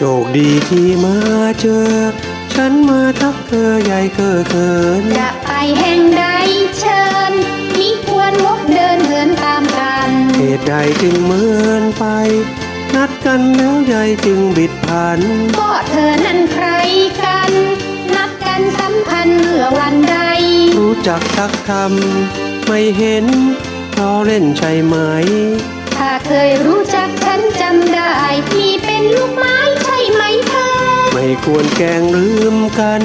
โชคดีที่มาเจอ ฉันมาทักเธอใหญ่เกินเกินจะไปแห่งใดเชิญมิควรวกเดินเหินตามกันเหตุใดจึงเหมือนไป นัดกันแล้วใหญ่จึงบิดผันก็เธอนั้นใครกัน นัดกันสัมพันธ์เมื่อวันใด รู้จักทักทำไม่เห็นเราเล่นใช่ไหม ถ้าเคยรู้จักฉันจำได้พี่เป็น ควรแกล้งลืมกัน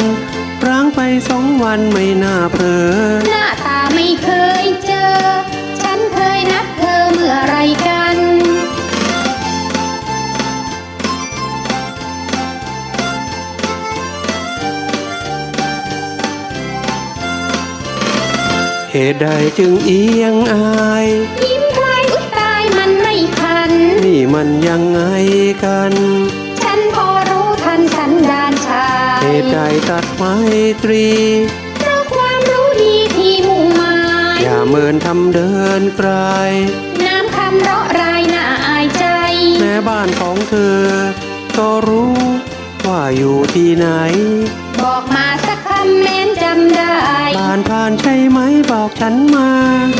ร้างไปสองวันไม่น่าเพลอหน้าตาไม่เคยเจอ ฉันเคยนัดเธอเมื่อไรกัน เหตุใดจึงเอียงอาย ยิ้มพลายอุ้ยตายมันไม่คัน นี่มันยังไงกันฉัน ใดตัดไมตรีเพราะความรู้ดีที่มุ่งหมายอย่าเมินทำเดินไกลน้ำคำเราะรายน่าอายใจแม่บ้านของเธอ ก็รู้ว่าอยู่ที่ไหน บอกมาสักคำแม้นจำได้ผ่านผ่านใช่ไหมบอกฉันมา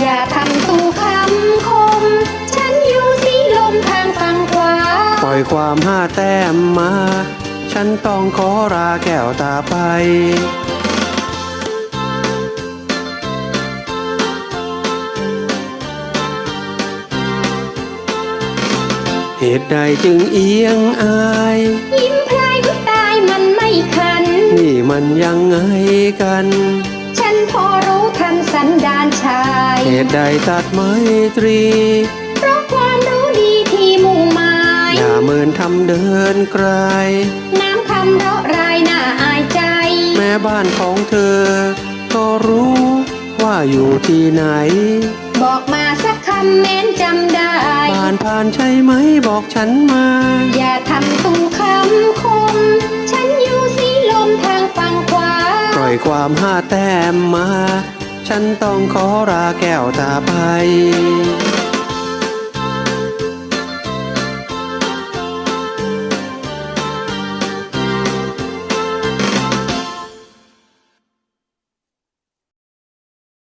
อย่าทำตูคำคม ฉันอยู่สีลมทางฝั่งขวาปล่อยความห้าแต้มมา ฉันต้องขอลาแก้วตาไปเหตุใดจึงเอียงอาย ยิ้มพลายอุ้ยตายมันไม่คัน นี่มันยังไงกัน ฉันพอรู้ทันสันดานชาย เหตุใดตัดไมตรี มินทำเดินไกล น้ำคำเราะรายน่าอายใจ แม่บ้านของเธอ ก็รู้ว่าอยู่ที่ไหน บอกมาสักคำแม้นจำได้ ผ่านผ่านใช่ไหมบอกฉันมา อย่าทำตูคำคม ฉันอยู่สีลมทางฝั่งขวา ปล่อยความห้าแต้มมา ฉันต้องขอลาแก้วตาไป